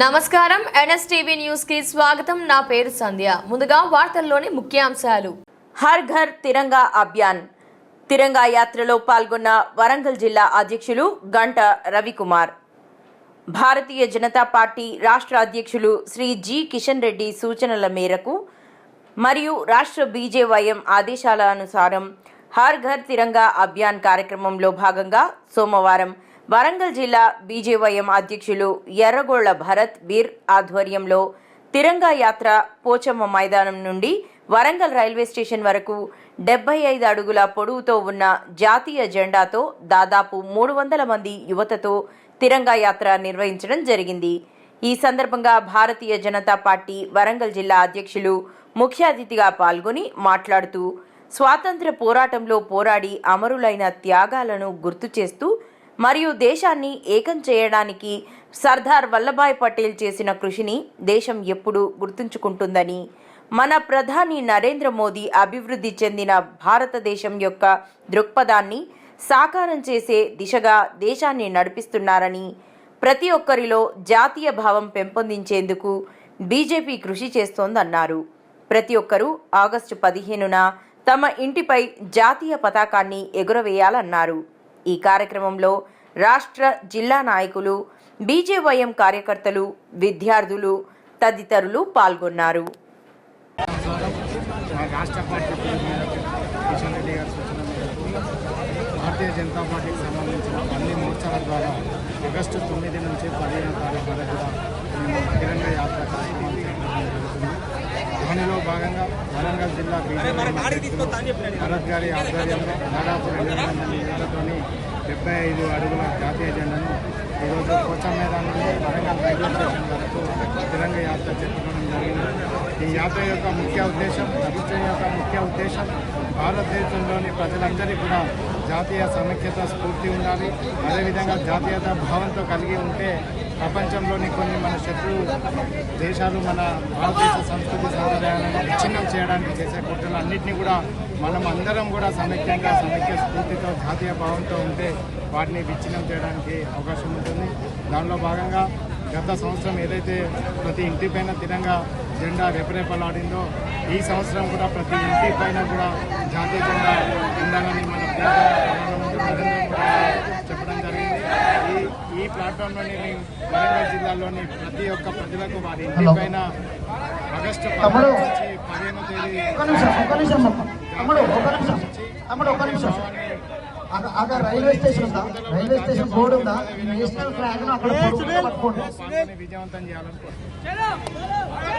నమస్కారం. ఎన్ఎస్టీవీ న్యూస్కి స్వాగతం. నా పేరు సంధ్య. ముందుగా వార్తల్లోని ముఖ్యాంశాలు. హర్ ఘర్ తిరంగా అభియాన్. తిరంగా యాత్రలో పాల్గొన్న వరంగల్ జిల్లా అధ్యక్షులు గంట రవికుమార్. భారతీయ జనతా పార్టీ రాష్ట్ర అధ్యక్షులు శ్రీ జి కిషన్ రెడ్డి సూచనల మేరకు మరియు రాష్ట్ర బీజేవైఎం ఆదేశాల అనుసారం హర్ ఘర్ తిరంగా అభియాన్ కార్యక్రమంలో భాగంగా సోమవారం వరంగల్ జిల్లా బీజేవైఎం అధ్యక్షులు ఎర్రగోళ్ళ భరత్ బీర్ ఆధ్వర్యంలో తిరంగా యాత్ర పోచమ్మ మైదానం నుండి వరంగల్ రైల్వే స్టేషన్ వరకు డెబ్బై ఐదు అడుగుల పొడవుతో ఉన్న జాతీయ జెండాతో దాదాపు మూడు వందల మంది యువతతో తిరంగా యాత్ర నిర్వహించడం జరిగింది. ఈ సందర్భంగా భారతీయ జనతా పార్టీ వరంగల్ జిల్లా అధ్యక్షులు ముఖ్య అతిథిగా పాల్గొని మాట్లాడుతూ స్వాతంత్ర పోరాటంలో పోరాడి అమరులైన త్యాగాలను గుర్తు చేస్తూ మరియు దేశాన్ని ఏకం చేయడానికి సర్దార్ వల్లభాయ్ పటేల్ చేసిన కృషిని దేశం ఎప్పుడూ గుర్తుంచుకుంటుందని. మన ప్రధాని నరేంద్ర మోదీ అభివృద్ధి చెందిన భారతదేశం యొక్క దృక్పథాన్ని సాకారం చేసే దిశగా దేశాన్ని నడిపిస్తున్నారని ప్రతి ఒక్కరిలో జాతీయ భావం పెంపొందించేందుకు బీజేపీ కృషి చేస్తోందన్నారు. ప్రతి ఒక్కరూ ఆగస్టు పదిహేనున తమ ఇంటిపై జాతీయ పతాకాన్ని ఎగురవేయాలన్నారు. ఈ కార్యక్రమంలో రాష్ట్ర జిల్లా నాయకులు బీజేవైఎం కార్యకర్తలు విద్యార్థులు తదితరులు పాల్గొన్నారు. భారతీయ జనతా పార్టీకి సంబంధించిన అన్ని మోర్చాల ద్వారా ఆగస్టు తొమ్మిది నుంచి పదిహేను తారీఖు వరకు కూడా మేము తిరంగ యాత్ర కార్యక్రమం జరుగుతుంది. దానిలో భాగంగా వరంగల్ జిల్లా భరత్ గారి ఆధ్వర్యంలో దాదాపు రెండు వందల మంది డెబ్బై ఐదు అడుగుల జాతీయ జెండాను ఈరోజు కోచా మైదానం నుండి వరంగల్ రైల్వే స్టేషన్ వరకు తిరంగ యాత్ర జరుపుకోవడం జరిగింది. ఈ యాత్ర యొక్క ముఖ్య ఉద్దేశం ప్రభుత్వం యొక్క ముఖ్య ఉద్దేశం భారతదేశంలోని ప్రజలందరికీ కూడా జాతీయ సమైక్యత స్ఫూర్తి ఉండాలి. అదేవిధంగా జాతీయత భావంతో కలిగి ఉంటే ప్రపంచంలోని కొన్ని మన శత్రు దేశాలు మన భారతదేశ సంస్కృతి సంప్రదాయాలను విచ్ఛిన్నం చేయడానికి చేసే కుట్రలు అన్నింటినీ కూడా మనం అందరం కూడా సమైక్యంగా సమైక్య స్ఫూర్తితో జాతీయ భావంతో ఉంటే వాటిని విచ్ఛిన్నం చేయడానికి అవకాశం ఉంటుంది. దానిలో భాగంగా గత సంవత్సరం ఏదైతే ప్రతి ఇంటి పైన తిరంగా జెండా రెపరెపలాడిందో ఈ సంవత్సరం కూడా ప్రతి ఇంటి పైన కూడా జాతీయ జెండా ఉండాలని మన ప్రియతమ ప్రధానమంత్రి నరేంద్ర మోడీ గారు చెప్పడం జరిగింది మేము వరంగల్ జిల్లాలోని ప్రతి ఒక్క ప్రజలకు వారి ఇంటి పైన ఆగస్టు పదిహేనో తేదీ ఒక నిమిషం ఒక నిమిషం అమ్మ. తమ్ముడు ఒక నిమిషం. తమ్ముడు ఒక నిమిషం. అక్కడ రైల్వే స్టేషన్ ఉందా? రైల్వే స్టేషన్ బోర్డు ఉందా? నేషనల్ ఫ్లాగ్ను అక్కడ పట్టుకోండి. విజయవంతం చేయాలనుకుంటున్నాం